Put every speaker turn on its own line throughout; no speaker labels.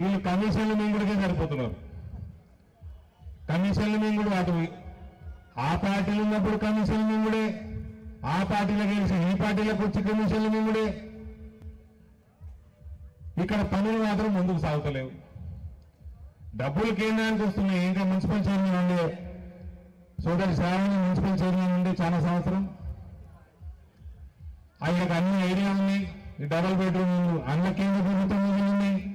వీళ్ళు కమిషన్లు మింగుడికే సరిపోతున్నారు. కమిషన్లు మింగుడు అటు ఆ పార్టీలు ఉన్నప్పుడు కమిషన్లు మింగుడే. ఆ పార్టీలో గెలిచి ఈ పార్టీలకు వచ్చి కమిషన్లు మింగుడే. ఇక్కడ పనులు మాత్రం ముందుకు సాగుతలేవు. డబ్బులు కేంద్రానికి వస్తున్నాయి. ఇంకా మున్సిపల్ చైర్మన్ ఉండే సోదరి శ్రావణి మున్సిపల్ చైర్మన్ ఉండే చాలా సంవత్సరం. ఆయనకు అన్ని ఐడియా ఉన్నాయి డబల్ బెడ్రూమ్ అన్న కేంద్ర ప్రభుత్వం ఉన్నాయి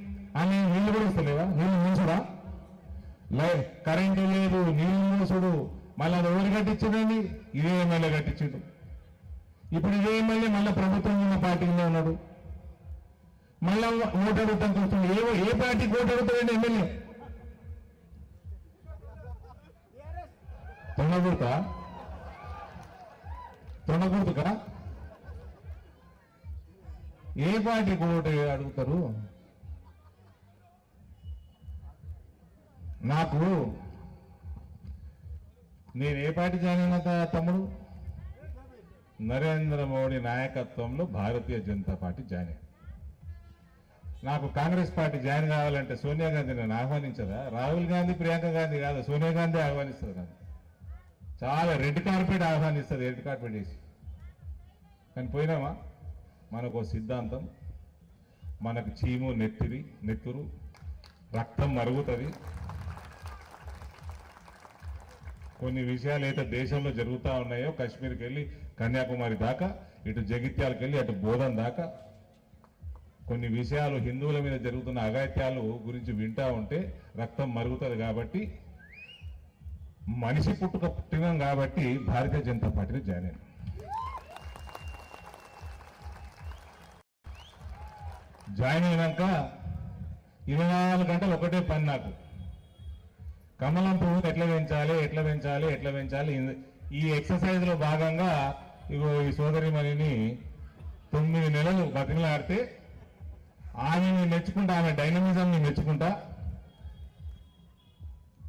లై కరెంటు లేదు నీళ్ళు మూసుడు. మళ్ళీ అది ఎవరు కట్టించదండి ఇదే ఎమ్మెల్యే కట్టించుడు. ఇప్పుడు ఇదే ఎమ్మెల్యే మళ్ళీ ప్రభుత్వం ఉన్న పార్టీలో ఉన్నాడు. మళ్ళా ఓటు అడుగుతాం చూస్తుంది ఏ ఏ పార్టీకి ఓటు అడుగుతాడండి ఎమ్మెల్యే? తొండగుర్తా తొండగుర్తుకా ఏ పార్టీకి ఓటు అడుగుతారు? నాకు నేను ఏ పార్టీ జాయిన్ అయినా తమ్ముడు? నరేంద్ర మోడీ నాయకత్వంలో భారతీయ జనతా పార్టీ జాయిన్ అయ్యాను. నాకు కాంగ్రెస్ పార్టీ జాయిన్ కావాలంటే సోనియా గాంధీ నన్ను ఆహ్వానించదా రాహుల్ గాంధీ ప్రియాంక గాంధీ కాదు సోనియా గాంధీ ఆహ్వానిస్తుంది నన్ను. చాలా రెడ్ కార్పెట్ ఆహ్వానిస్తుంది రెడ్ కార్పెట్ వేసి కానీ పోయినామా? మనకు ఓ సిద్ధాంతం మనకు చీము నెత్తిరి నెత్తురు రక్తం మరుగుతుంది. కొన్ని విషయాలు అయితే దేశంలో జరుగుతూ ఉన్నాయో కాశ్మీర్కి వెళ్ళి కన్యాకుమారి దాకా ఇటు జగిత్యాలకు వెళ్ళి అటు బోధన్ దాకా కొన్ని విషయాలు హిందువుల మీద జరుగుతున్న అగాత్యాలు గురించి వింటా ఉంటే రక్తం మరుగుతుంది కాబట్టి మనిషి పుట్టుక పుట్టినాం కాబట్టి భారతీయ జనతా పార్టీని జాయిన్ అయ్యాను జాయిన్ అయినాక ఇరవై నాలుగు గంటలు ఒకటే పని నాకు. కమలం పువ్వును ఎట్లా పెంచాలి ఎట్లా పెంచాలి ఎట్లా పెంచాలి? ఈ ఎక్సర్సైజ్లో భాగంగా ఇగో ఈ సోదరి మరిని తొమ్మిది నెలలు బతిమలాడితే ఆమెని మెచ్చుకుంటా ఆమె డైనమిజం ని మెచ్చుకుంటా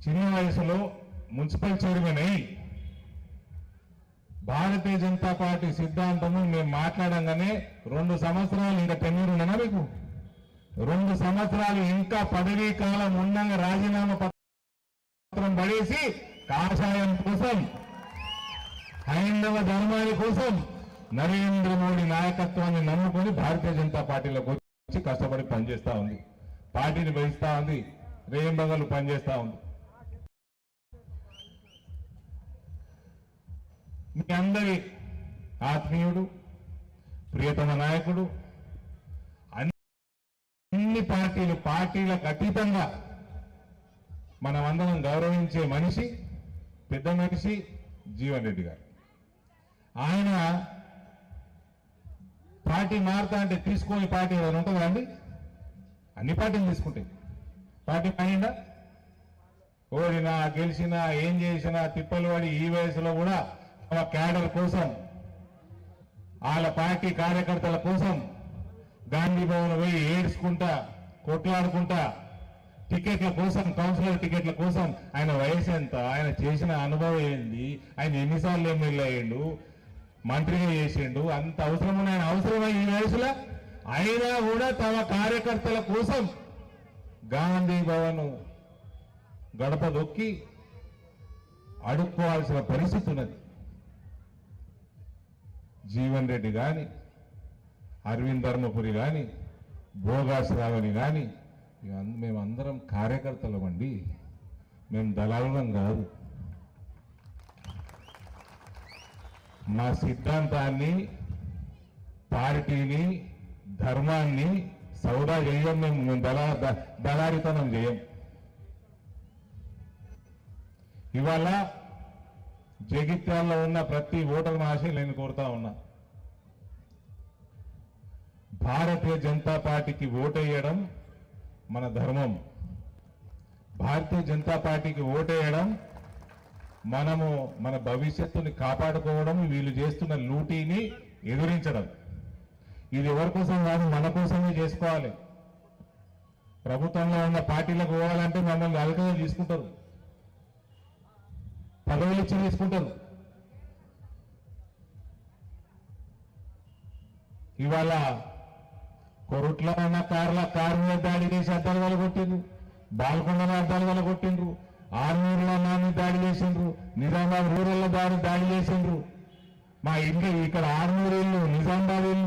చిన్న వయసులో మున్సిపల్ చైర్మన్ అయి భారతీయ జనతా పార్టీ సిద్ధాంతము మేము మాట్లాడంగానే రెండు సంవత్సరాలు ఇంకా టెన్యూర్ ఉండనా మీకు? రెండు సంవత్సరాలు ఇంకా పదవీ కాలం ఉండగా రాజీనామా పత్రం పడేసి కాషాయం కోసం హైందవ ధర్మాని కోసం నరేంద్ర మోడీ నాయకత్వాన్ని నమ్ముకొని భారతీయ జనతా పార్టీలోకి వచ్చి కష్టపడి పనిచేస్తా ఉంది. పార్టీని వహిస్తా ఉంది. రేయింబగలు పనిచేస్తా ఉంది. మీ అందరి ఆత్మీయుడు ప్రియతమ నాయకుడు అన్ని పార్టీలు పార్టీలకు అతీతంగా మనమందరం గౌరవించే మనిషి పెద్ద మనిషి జీవన్ రెడ్డి గారు. ఆయన పార్టీ మారుతా అంటే తీసుకొని పార్టీ ఏదైనా ఉంటుందా అండి? అన్ని పార్టీలు తీసుకుంటాయి పార్టీ మారిందా ఓడినా గెలిచినా ఏం చేసినా తిప్పలు పడి ఈ వయసులో కూడా తమ క్యాడర్ కోసం వాళ్ళ పార్టీ కార్యకర్తల కోసం గాంధీ భవన్ పోయి ఏడ్చుకుంటా కొట్లాడుకుంటా టికెట్ల కోసం కౌన్సిలర్ టికెట్ల కోసం ఆయన వయసు ఎంత? ఆయన చేసిన అనుభవం ఏంది? ఆయన ఎన్నిసార్లు ఎమ్మెల్యే అయ్యిండు? మంత్రిగా చేసిండు? అంత అవసరం ఆయన అవసరమై ఈ వయసులో? అయినా కూడా తమ కార్యకర్తల కోసం గాంధీ భవన్ గడప దొక్కి అడుక్కోవాల్సిన పరిస్థితి ఉన్నది. జీవన్ రెడ్డి కానీ అరవింద్ ధర్మపురి కానీ భోగాశ్రావణి కానీ మేమందరం కార్యకర్తలం అండి. మేము దళాలం కాదు. మా సిద్ధాంతాన్ని పార్టీని ధర్మాన్ని సౌదా చేయం మేము మేము దళా దళారితనం చేయం ఇవాళ జగిత్యాల్లో ఉన్న ప్రతి ఓటర్ మహాశయ నేను కోరుతా ఉన్నా. భారతీయ జనతా పార్టీకి ఓటేయడం మన ధర్మం. భారతీయ జనతా పార్టీకి ఓటేయడం మనము మన భవిష్యత్తుని కాపాడుకోవడం వీళ్ళు చేస్తున్న లూటీని ఎదిరించడం. ఇది ఎవరి కోసం కాదు మన కోసమే చేసుకోవాలి. ప్రభుత్వంలో ఉన్న పార్టీలకు పోవాలంటే మమ్మల్ని అలకగా తీసుకుంటారు. పదవులు ఇచ్చి తీసుకుంటారు. ఇవాళ కొరుట్లో ఉన్న కార్ల కారు మీద దాడి చేసి అద్దాలు వెలగొట్టిండ్రు. బాల్కొండలో అద్దాలు వెలగొట్టిండ్రు. ఆర్మూరులో నా మీద దాడి చేసిండ్రు. నిజామాబాద్ రూరల్లో దాడి దాడి చేసిండ్రు. మా ఇంటి ఇక్కడ ఆర్మూరు ఇల్లు నిజామాబాద్ ఇల్లు